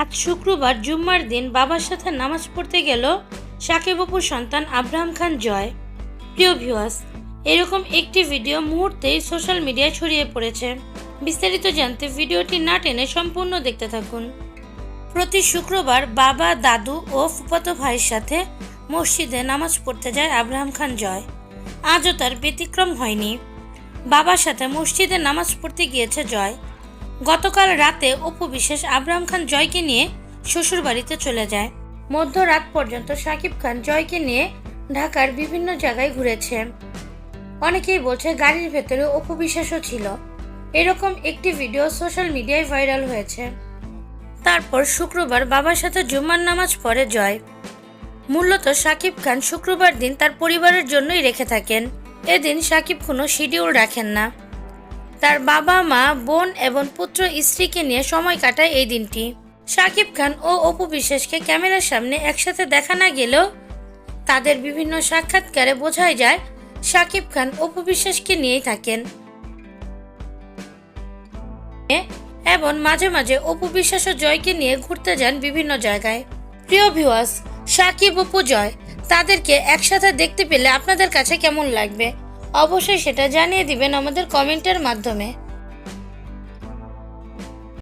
আজ শুক্রবার জুম্মার দিন বাবার সাথে নামাজ পড়তে গেল সাকিব অপুর সন্তান আব্রাহাম খান জয়। প্রিয় ভিউয়ার্স এরকম একটি ভিডিও মুহূর্তেই সোশ্যাল মিডিয়ায় ছড়িয়ে পড়েছে। বিস্তারিত জানতে ভিডিওটি না টেনে সম্পূর্ণ দেখতে থাকুন। প্রতি শুক্রবার বাবা, দাদু ও ফুফাতো ভাইয়ের সাথে মসজিদে নামাজ পড়তে যায় আব্রাহাম খান জয়। আজও তার ব্যতিক্রম হয়নি। বাবার সাথে মসজিদে নামাজ পড়তে গিয়েছে জয়। গতকাল রাতে অপু বিশেষ আব্রাহাম খান জয়কে নিয়ে শ্বশুরবাড়িতে চলে যায়। মধ্যরাত পর্যন্ত সাকিব খান জয়কে নিয়ে ঢাকার বিভিন্ন জায়গায় ঘুরেছে। অনেকেই বলছে গাড়ির ভেতরে অপু বিশ্বাসও ছিল। এরকম একটি ভিডিও সোশ্যাল মিডিয়ায় ভাইরাল হয়েছে। তারপর শুক্রবার বাবার সাথে জুম্মার নামাজ পড়ে জয়। মূলত সাকিব খান শুক্রবার দিন তার পরিবারের জন্যই রেখে থাকেন। এদিন সাকিব কোনো শিডিউল রাখেন না। তার বাবা, মা, বোন এবং পুত্র স্ত্রীকে নিয়ে সময় কাটায় এই দিনটি। সাকিব খান ও অপু বিশ্বাসকে ক্যামেরার সামনে একসাথে দেখা না গেলেও তাদের বিভিন্ন সাক্ষাৎকারে বোঝাই যায়, সাকিব খান অপু বিশ্বাসকে নিয়েই থাকেন। এবং মাঝে মাঝে অপু বিশ্বাস ও জয়কে নিয়ে ঘুরতে যান বিভিন্ন জায়গায়। প্রিয় ভিউয়ার্স সাকিব অপু জয়, তাদেরকে একসাথে দেখতে পেলে আপনাদের কাছে কেমন লাগবে? অবশ্যই সেটা জানিয়ে দিবেন আমাদের কমেন্টের মাধ্যমে।